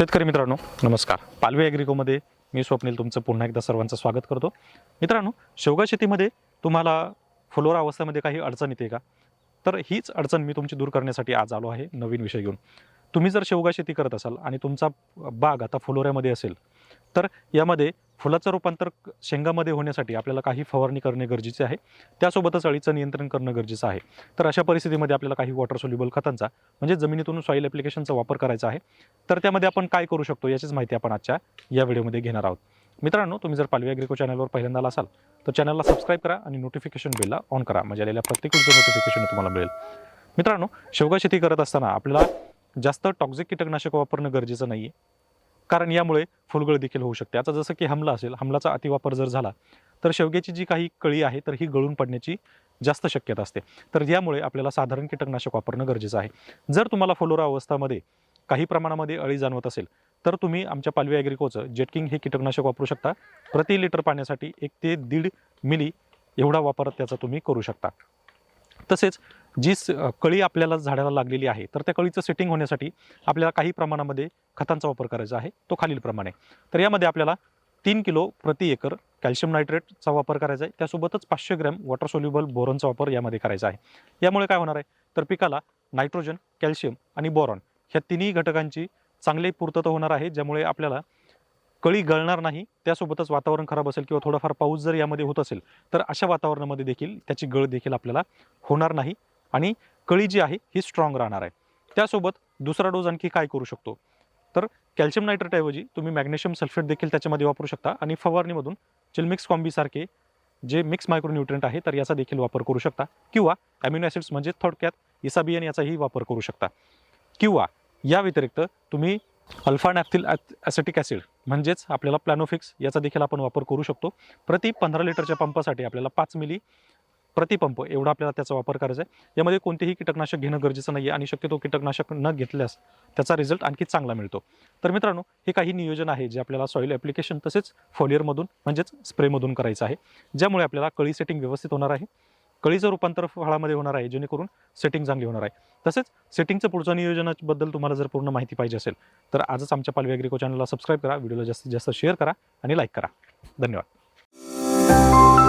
शेतकरी मित्रांनो नमस्कार. पालवे ॲग्रिकोमध्ये मी स्वप्नील तुमचं पुन्हा एकदा सर्वांचं स्वागत करतो. मित्रांनो शेवगा शेतीमध्ये तुम्हाला फुलोरा अवस्थेमध्ये काही अडचण येते का? तर हीच अडचण मी तुमची दूर करण्यासाठी आज आलो आहे नवीन विषय घेऊन. तुम्ही जर शेवगा शेती करत असाल आणि तुमचा बाग आता फुलोऱ्यामध्ये असेल तर यामध्ये फुलाचं रूपांतर शेंगामध्ये होण्यासाठी आपल्याला काही फवारणी करणे गरजेचे आहे. त्यासोबतच अळीचं नियंत्रण करणं गरजेचं आहे. तर अशा परिस्थितीमध्ये आपल्याला काही वॉटर सोल्युबल खतांचा म्हणजे जमिनीतून सॉईल ॲप्लिकेशनचा वापर करायचा आहे. तर त्यामध्ये आपण काय करू शकतो याचीच माहिती आपण आजच्या या व्हिडिओमध्ये घेणार आहोत. मित्रांनो तुम्ही जर पालवी अग्रिको चॅनलवर पहिल्यांदा असाल तर चॅनलला सबस्क्राईब करा आणि नोटिफिकेशन बेलला ऑन करा. म्हणजे आलेल्या प्रत्येक नोटिफिकेशन तुम्हाला मिळेल. मित्रांनो शेवगा शेती करत असताना आपल्याला जास्त टॉक्झिक कीटकनाशक वापरणं गरजेचं नाही आहे कारण यामुळे फुलगळ देखील होऊ शकते. आता जसं की हमला असेल हमलाचा अतिवापर जर झाला तर शेवग्याची जी काही कळी आहे तर ही गळून पडण्याची जास्त शक्यता असते. तर यामुळे आपल्याला साधारण कीटकनाशक वापरणं गरजेचं आहे. जर तुम्हाला फलोरा अवस्थामध्ये काही प्रमाणामध्ये अळी जाणवत असेल तर तुम्ही आमच्या पालवी ॲग्रिकोचं जेटकिंग हे कीटकनाशक वापरू शकता. प्रति लिटर पाण्यासाठी एक ते दीड मिली एवढा वापर त्याचा तुम्ही करू शकता. तसेच जी स- कळी आपल्याला झाडाला लागलेली आहे तर त्या कळीचं सेटिंग होण्यासाठी आपल्याला काही प्रमाणामध्ये खतांचा वापर करायचा आहे तो खालीलप्रमाणे. तर यामध्ये आपल्याला तीन किलो प्रति एकर कॅल्शियम नायट्रेटचा वापर करायचा आहे त्यासोबतच पाचशे ग्रॅम वॉटर सोल्युबल बोरॉनचा वापर यामध्ये करायचा आहे. यामुळे काय होणार आहे तर पिकाला नायट्रोजन कॅल्शियम आणि बोरॉन ह्या तिन्ही घटकांची चांगली पूर्तता होणार आहे ज्यामुळे आपल्याला कळी गळणार नाही त्यासोबतच वातावरण खराब असेल किंवा थोडाफार पाऊस जर यामध्ये होत असेल तर अशा वातावरणामध्ये देखील त्याची गळ देखील आपल्याला होणार नाही आणि कळी जी आहे ही स्ट्रॉंग राहणार आहे. त्यासोबत दुसरा डोस आणखी काय करू शकतो? तर कॅल्शियम नायट्रेटऐवजी तुम्ही मॅग्नेशियम सल्फेट देखील त्याच्यामध्ये वापरू शकता आणि फवारणीमधून चिलमिक्स कॉम्बीसारखे जे मिक्स मायक्रोन्युट्रंट आहे तर याचा देखील वापर करू शकता. किंवा अॅमिनो ॲसिड्स म्हणजे थोडक्यात इसाबियन याचाही वापर करू शकता. किंवा या व्यतिरिक्त तुम्ही अल्फा नॅफ्थिल ॲसिटिक ॲसिड म्हणजेच आपल्याला प्लॅनोफिक्स याचा देखील आपण वापर करू शकतो. प्रति पंधरा लिटरच्या पंपासाठी आपल्याला पाच मिली प्रतिपंप एवढा आपल्याला त्याचा वापर करायचा आहे. यामध्ये कोणतेही कीटकनाशक घेणं गरजेचं नाही आहे आणि शक्यतो कीटकनाशक न घेतल्यास त्याचा रिझल्ट आणखी चांगला मिळतो. तर मित्रांनो हे काही नियोजन आहे जे आपल्याला सॉईल ॲप्लिकेशन तसेच फॉलियरमधून म्हणजेच स्प्रेमधून करायचं आहे. ज्यामुळे आपल्याला कळी सेटिंग व्यवस्थित होणार आहे. कळीचं रूपांतर फळामध्ये होणार आहे जेणेकरून सेटिंग चांगली होणार आहे. तसेच सेटिंगचं पुढच्या नियोजनाबद्दल तुम्हाला जर पूर्ण माहिती पाहिजे असेल तर आजच आमच्या पालवी ॲग्रिको चॅनलला सबस्क्राईब करा व्हिडिओला जास्तीत जास्त शेअर करा आणि लाईक करा. धन्यवाद.